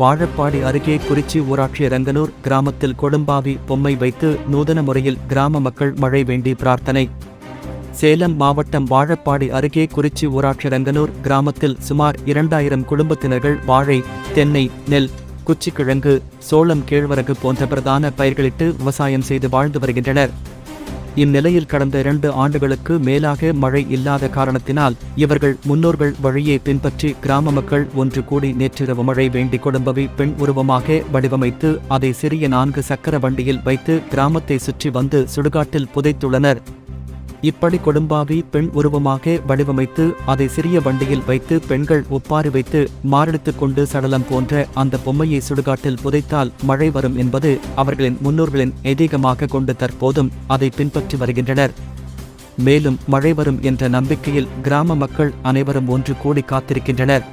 வாழப்பாடி அருகே குறிச்சி ஊராட்சி ரங்கனூர் கிராமத்தில் கொடும்பாவி பொம்மை வைத்து நூதன முறையில் கிராம மக்கள் மழை வேண்டி பிரார்த்தனை. சேலம் மாவட்டம் வாழப்பாடி அருகே குறிச்சி ஊராட்சி ரங்கனூர் கிராமத்தில் சுமார் இரண்டாயிரம் குடும்பத்தினர்கள் வாழை தென்னை நெல் குச்சிக்கிழங்கு சோளம் கேழ்வரகு போன்ற பிரதான பயிர்களிட்டு விவசாயம் செய்து வாழ்ந்து வருகின்றனர். இந்நிலையில் கடந்த இரண்டு ஆண்டுகளுக்கு மேலாக மழை இல்லாத காரணத்தினால் இவர்கள் முன்னோர்கள் வழியை பின்பற்றி கிராம மக்கள் ஒன்று கூடி நேற்றிரவு மழை வேண்டி கொடும்பவை பெண் உருவமாக வடிவமைத்து அதை சிறிய நான்கு சக்கர வண்டியில் வைத்து கிராமத்தை சுற்றி வந்து சுடுகாட்டில் புதைத்துள்ளனர். இப்படி கொடும்பாவி பெண் உருவமாக வடிவமைத்து அதை சிறிய வண்டியில் வைத்து பெண்கள் ஒப்பாரி வைத்து மாரடித்துக் கொண்டு சடலம் போன்ற அந்த பொம்மையை சுடுகாட்டில் புதைத்தால் மழை வரும் என்பது அவர்களின் முன்னோர்களின் ஐதீகமாக கொண்டு தற்போதும் அதை பின்பற்றி வருகின்றனர். மேலும் மழை வரும் என்ற நம்பிக்கையில் கிராம மக்கள் அனைவரும் ஒன்று கூடி காத்திருக்கின்றனர்.